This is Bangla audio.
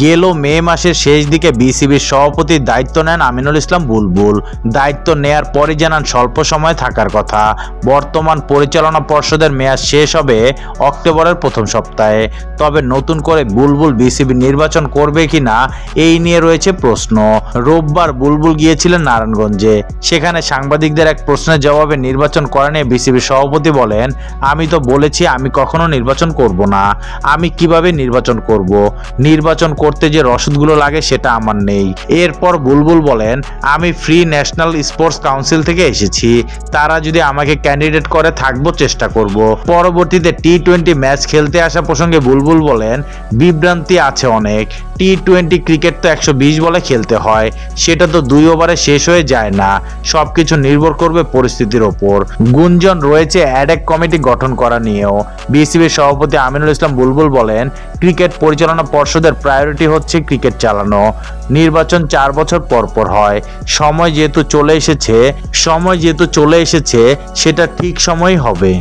গেল মে মাসের শেষ দিকে বিসিবির সভাপতির দায়িত্ব নেন আমিনুল ইসলাম বুলবুল। দায়িত্ব নেয়ার পরে জানান স্বল্প সময় থাকার কথা। বর্তমান পরিচালনা পর্ষদের মেয়াদ শেষ হবে অক্টোবরের প্রথম সপ্তাহে। তবে নতুন করে বুলবুল বিসিবি নির্বাচন করবে কিনা, এই নিয়ে রয়েছে প্রশ্ন। রোববার বুলবুল গিয়েছিলেন নারায়ণগঞ্জে। সেখানে সাংবাদিকদের এক প্রশ্নের জবাবে নির্বাচন করা নিয়ে বিসিবির সভাপতি বলেন, আমি তো বলেছি আমি কখনো নির্বাচন করব না। আমি কীভাবে নির্বাচন করব? নির্বাচন করতে যে রসদগুলো লাগে সেটা আমার নেই। এরপর বুলবুল বলেন, আমি ফ্রি ন্যাশনাল স্পোর্টস কাউন্সিল থেকে এসেছি। তারা যদি আমাকে ক্যান্ডিডেট করে, থাকব, চেষ্টা করব। পরবর্তীতে টি টোয়েন্টি ম্যাচ খেলতে আসা প্রসঙ্গে বুলবুল বলেন, বিভ্রান্তি আছে অনেক। টি টোয়েন্টি ক্রিকেট তো একশো বিশ বলে খেলতে হয়। সেটা তো দুই ওভারে শেষ হয়ে যায় না। সবকিছু নির্ভর করবে পরিস্থিতির ওপর। গুঞ্জন রয়েছে অ্যাডেক কমিটি গঠন করা নিয়েও। বিসিবির সভাপতি আমিনুল ইসলাম বুলবুল বলেন, ক্রিকেট পরিচালনা পর্ষদের প্রায়োরিটি হচ্ছে ক্রিকেট চালানো। নির্বাচন চার বছর পর পর হয়। সময় যেহেতু চলে এসেছে, সময় যেহেতু চলে এসেছে, সেটা ঠিক সময় হবে।